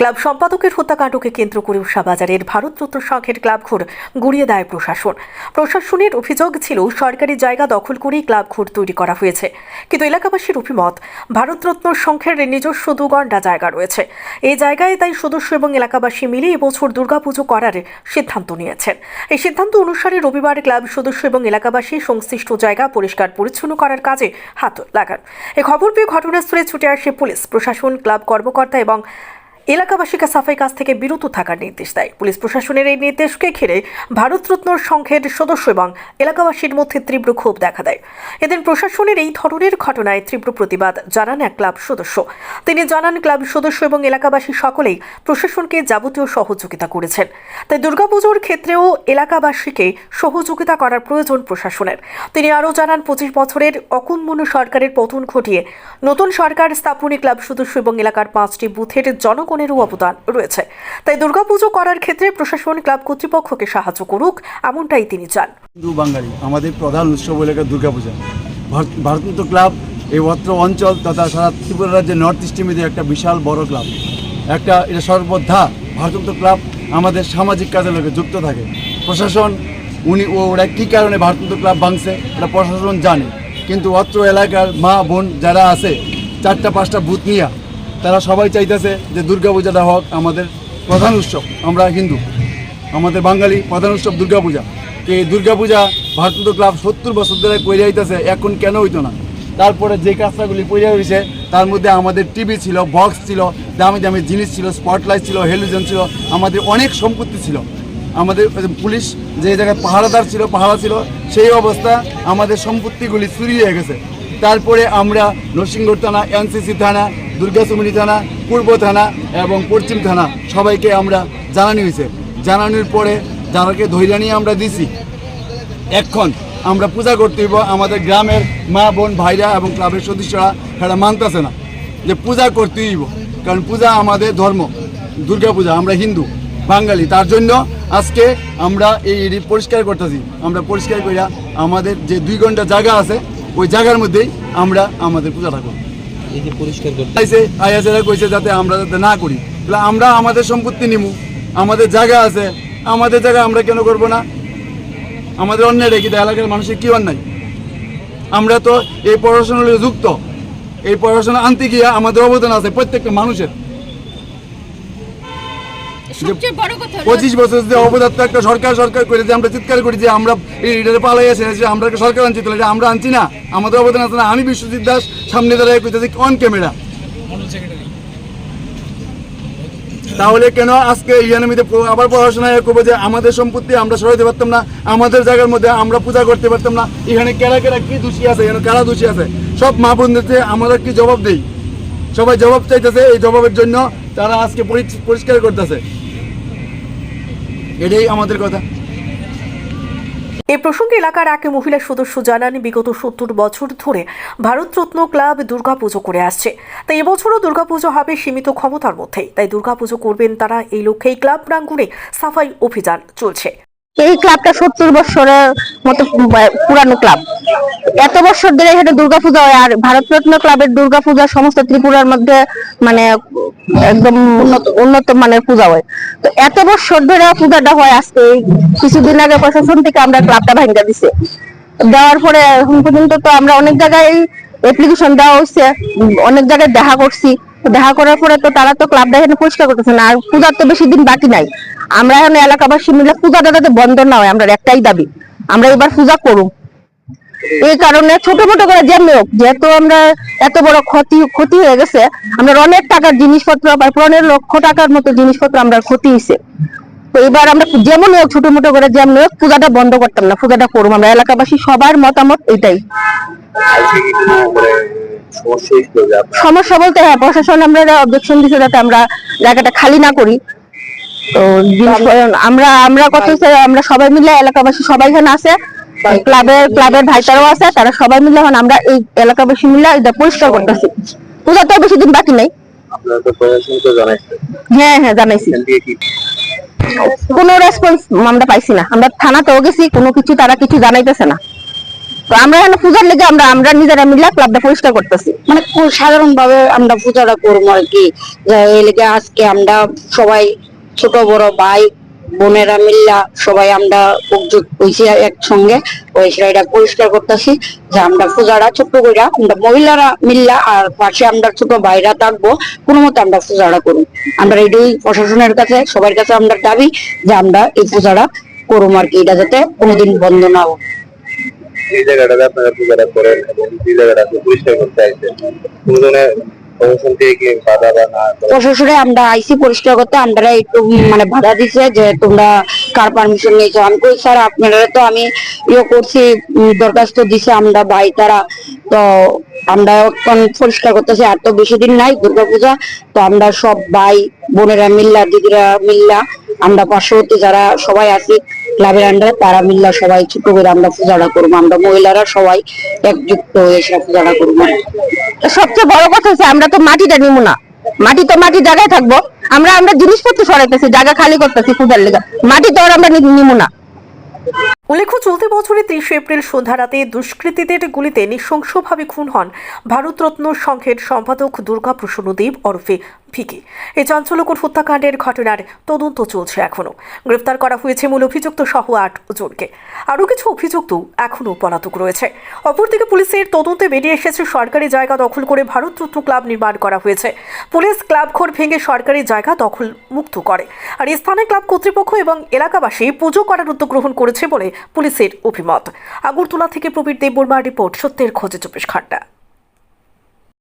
Club সম্পাদকের হত্যাকাণ্ডকে কেন্দ্র করে উষাবাজারের ভারতরত্ন সংঘের ক্লাব গুড়িয়ে দেয় প্রশাসন। প্রশাসনের অভিযোগ ছিল, সরকারি জায়গা দখল করেই ক্লাব তৈরি করা হয়েছে। কিন্তু এলাকাবাসীর অভিমত ভারতরত্ন সংঘের নিজস্ব দুগণ্ডা জায়গা রয়েছে। এই জায়গায় তাই সদস্য এবং এলাকাবাসী মিলে এবছর দুর্গাপুজো করার সিদ্ধান্ত নিয়েছেন। এই সিদ্ধান্ত অনুসারে রবিবার ক্লাব সদস্য এবং এলাকাবাসী সংশ্লিষ্ট জায়গা পরিষ্কার পরিচ্ছন্ন করার কাজে হাত লাগান। এ খবর পেয়ে ঘটনাস্থলে ছুটে আসে পুলিশ। প্রশাসন, ক্লাব কর্মকর্তা এবং এলাকাবাসীকে সাফাই কাজ থেকে বিরত থাকার নির্দেশ দেয়। পুলিশ প্রশাসনের এই নির্দেশকে ঘিরে ভারতরত্ন সংঘের সদস্য এবং এলাকাবাসীর মধ্যে তীব্র ক্ষোভ দেখা দেয়। এদিন প্রশাসনের এই ধরনের ঘটনায় তীব্র প্রতিবাদ জানান এক ক্লাব সদস্য। তিনি জানান, ক্লাব সদস্য এবং এলাকাবাসী সকলেই প্রশাসনকে যাবতীয় সহযোগিতা করেছেন। তাই দুর্গাপুজোর ক্ষেত্রেও এলাকাবাসীকে সহযোগিতা করার প্রয়োজন প্রশাসনের। তিনি আরও জানান, পঁচিশ বছরের অকুম্মন সরকারের পতন ঘটিয়ে নতুন সরকার স্থাপনে ক্লাব সদস্য এবং এলাকার পাঁচটি বুথের জনগণেরও অবদান রয়েছে। তাই দুর্গাপুজো করার ক্ষেত্রে প্রশাসন, ক্লাব কর্তৃপক্ষকে সাহায্য করুক, এমনটাই তিনি চান। হিন্দু বাঙালি, আমাদের প্রধান উৎসব এলাকা দুর্গাপূজা। ভারত ভারতনাট্য ক্লাব, এই অত্র অঞ্চল তথা সারা ত্রিপুরা রাজ্যের নর্থ মধ্যে একটা বিশাল বড় ক্লাব। একটা এটা সর্বদা ভারতনাট্য ক্লাব আমাদের সামাজিক কাজের লোকে যুক্ত থাকে। প্রশাসন, উনি ওরা কী কারণে ভারতনাট্য ক্লাব ভাঙছে, এটা প্রশাসন জানে। কিন্তু অত্র এলাকার মা, বোন যারা আছে, চারটা, পাঁচটা বুথ নিয়ে তারা সবাই চাইতেছে যে দুর্গাপূজাটা হোক আমাদের প্রধান উৎসব, আমরা হিন্দু। আমাদের বাঙালি প্রধান উৎসব দুর্গাপূজা। এই দুর্গাপূজা ভারতীয় ক্লাব সত্তর বছর ধরে কইরে আইতেছে, এখন কেন হইতো না? তারপরে যে কাজটাগুলি কইরা হয়েছে তার মধ্যে আমাদের টিভি ছিল বক্স ছিল, দামি দামি জিনিস ছিল স্পটলাইট ছিল, হেলিজেন ছিল, আমাদের অনেক সম্পত্তি ছিল। আমাদের পুলিশ যে জায়গায় পাহারাদার ছিল, পাহারা ছিল, সেই অবস্থা আমাদের সম্পত্তিগুলি চুরি হয়ে গেছে। তারপরে আমরা নরসিংগড় থানা, এনসিসি থানা দুর্গাচুমনি থানা, পূর্ব থানা এবং পশ্চিম থানা সবাইকে আমরা জানানি হয়েছে। জানানোর পরে যারাকে ধৈর্য নিয়ে আমরা দিছি, এখন আমরা পূজা করতে হইব আমাদের গ্রামের মা, বোন, ভাইরা এবং ক্লাবের সদস্যরা, সেটা মানতেছে না যে পূজা করতে হইব, কারণ পূজা আমাদের ধর্ম, দুর্গা পূজা, আমরা হিন্দু, বাঙালি, তার জন্য আজকে আমরা এই পরিষ্কার করতেছি। আমরা পরিষ্কার করিয়া আমাদের যে দুই ঘণ্টা জায়গা আছে, ওই জায়গার মধ্যেই আমরা আমাদের পূজাটা করি আমরা আমাদের সম্পত্তি আমাদের জায়গা আছে, আমাদের জায়গা আমরা কেন করব না? আমাদের রেখে মানুষের আমরা তো এই পড়াশোনার যুক্ত, এই পড়াশোনা আনতে গিয়ে আমাদের অবদান আছে প্রত্যেকটা মানুষের সবচেয়ে বড় কথা হলো পঁচিশ বছর যে অবদান একটা সরকার সরকার করে যে আমরা চিৎকার করি যে আমরা এই পালাই আছে যে আমরা একটা সরকার আনছি তাহলে এটা আমরা আনছি না। আমাদের অবদান আছে না। আমি বিশ্বজিৎ দাস সামনে দাঁড়ায় অন ক্যামেরা তাহলে কেন আজকে ইয়ানামিতে আবার পড়াশোনা করব যে আমাদের সম্পত্তি আমরা সরাইতে পারতাম না আমাদের জায়গার মধ্যে আমরা পূজা করতে পারতাম না এখানে কেরা কেরা কি দোষী আছে এখানে কারা দোষী আছে সব মা বোনদেরকে আমরা কি জবাব দেই? সবাই জবাব চাইতেছে এই জবাবের জন্য তারা আজকে পরিষ্কার করতেছে। এটাই আমাদের কথা। এ প্রসঙ্গে এলাকার এক মহিলা সদস্য জানান, বিগত সত্তর বছর ধরে ভারতরত্ন ক্লাব দুর্গাপুজো করে আসছে। তাই এবছরও দুর্গাপুজো হবে সীমিত ক্ষমতার মধ্যেই। তাই দুর্গাপুজো করবেন তারা, এই লক্ষ্যেই ক্লাব প্রাঙ্গণে সাফাই অভিযান চলছে। এই ক্লাবটা সত্তর বছরের মতো পুরানো ক্লাব এত বছর ধরে এখানে দুর্গাপূজা হয়, আর ভারতরত্ন ক্লাবের দুর্গাপূজা সমস্ত ত্রিপুরার মধ্যে মানে একদম উন্নত মানের পূজা হয়। তো এত বছর ধরে পূজাটা হয় আজকে কিছুদিন আগে প্রশাসন থেকে আমরা ক্লাবটা ভাঙ্গা দিছে। দেওয়ার পরে এখন পর্যন্ত তো আমরা অনেক জায়গায় অ্যাপ্লিকেশন দেওয়া হচ্ছে অনেক জায়গায় দেখা করছি। দেখা করার পরে তো তারা তো ক্লাবটা এখানে পরিষ্কার করতেছে না। আর পূজার তো বেশি দিন বাকি নাই। আমরা এখন এলাকাবাসী মিলে পূজাটা যাতে বন্ধ না হয়, আমরা একটাই দাবি। আমরা এবার পূজা করুম এই কারণে ছোট মোটো করে যেমনি হোক, যেহেতু আমরা এত বড় ক্ষতি ক্ষতি হয়ে গেছে, আমরা অনেক টাকার জিনিসপত্র প্রায় পনেরো লক্ষ টাকার মতো জিনিসপত্র আমরা ক্ষতি হয়েছে। তো এবার আমরা যেমন হোক, ছোট মোটো করে যেমন হোক, পূজাটা বন্ধ করতাম না, পূজাটা করুম। আমরা এলাকাবাসী সবার মতামত এটাই। সমস্যা বলতে হ্যাঁ প্রশাসন আমরা অবজেকশন দিচ্ছে যাতে আমরা জায়গাটা খালি না করি। তো আমরা আমরা কত আমরা সবাই মিলে এলাকাবাসী সবাই এখানে আছে। ক্লাবের ক্লাবের ভাইটারাও আছে তারা সবাই মিলে এখন আমরা এই এলাকাবাসী মিলে এটা পরিষ্কার করতেছি। পূজা তো বেশি দিন বাকি নাই। হ্যাঁ হ্যাঁ জানাইছি। কোনো রেসপন্স আমরা পাইছি না। আমরা থানাতেও গেছি কোনো কিছু তারা কিছু জানাইতেছে না। তো আমরা এখানে পূজার লেগে আমরা আমরা নিজেরা মিলে ক্লাবটা পরিষ্কার করতেছি। মানে সাধারণ ভাবে আমরা পূজাটা করব আর কি। এই লেগে আজকে আমরা সবাই ছোট, বড় ভাই, বোনেরা মিল্লা সবাই আমরা একজুট একসঙ্গে। পরিষ্কার করতেছি যে আমরা পূজাটা ছোট্ট কইরা আমরা মহিলারা মিল্লা আর পাশে আমরা ছোট ভাইরা থাকব, কোনো মতো আমরা পূজাটা করুন আমরা এটাই প্রশাসনের কাছে, সবার কাছে আমরা দাবি যে আমরা এই পূজারা করুম আর কি, এটা যাতে কোনোদিন বন্ধ না হোক এই জায়গাটাতে আপনারা করেন এবং যে জায়গাটা আপনি পরিষ্কার করতে মানে কার পারমিশন নিয়েছো? আমি তো আমি ইয়ে করছি দরখাস্ত দিছে আমরা, ভাই, তারা। তো আমরা পরিষ্কার করতেছি, আর তো বেশি দিন নাই, দুর্গাপূজা। তো আমরা সব ভাই, বোনেরা মিল্লা, দিদিরা মিল্লা আমরা পার্শ্ববর্তী যারা সবাই আছি ক্লাবের আন্ডারে তারা মিল্লা সবাই ছোট করে আমরা পূজাটা করব। আমরা মহিলারা সবাই একযুক্ত হয়ে সে পূজাটা করব। সবচেয়ে বড় কথা হচ্ছে আমরা তো মাটিটা নিব না। মাটি তো মাটি জায়গায় থাকব। আমরা আমরা জিনিসপত্র সরাইতেছি জায়গা খালি করতেছি পূজার লেগে। মাটি তো আমরা নিব না। উল্লেখ্য চলতি বছরে তেইশে এপ্রিল সন্ধ্যা রাতে দুষ্কৃতীদের গুলিতে নৃশংসভাবে খুন হন ভারতরত্ন সংঘের সম্পাদক দুর্গা প্রসন্ন দেব ওরফে ভিকি এই চাঞ্চল্যকর হত্যাকাণ্ডের ঘটনার তদন্ত চলছে এখনও গ্রেফতার করা হয়েছে মূল অভিযুক্ত সহ আট জনকে। আরও কিছু অভিযুক্ত এখনও পলাতক রয়েছে। অপরদিকে পুলিশের তদন্তে বেরিয়ে এসেছে সরকারি জায়গা দখল করে ভারতরত্ন ক্লাব নির্মাণ করা হয়েছে। পুলিশ ক্লাব ঘর ভেঙে সরকারি জায়গা দখল মুক্ত করে। আর স্থানে ক্লাব কর্তৃপক্ষ এবং এলাকাবাসী পুজো করার উদ্যোগ গ্রহণ করেছে বলে পুলিশের অভিমত। আগরতলা থেকে প্রবীর দেববর্মার রিপোর্ট, সত্যের খোঁজে চব্বিশ ঘণ্টা।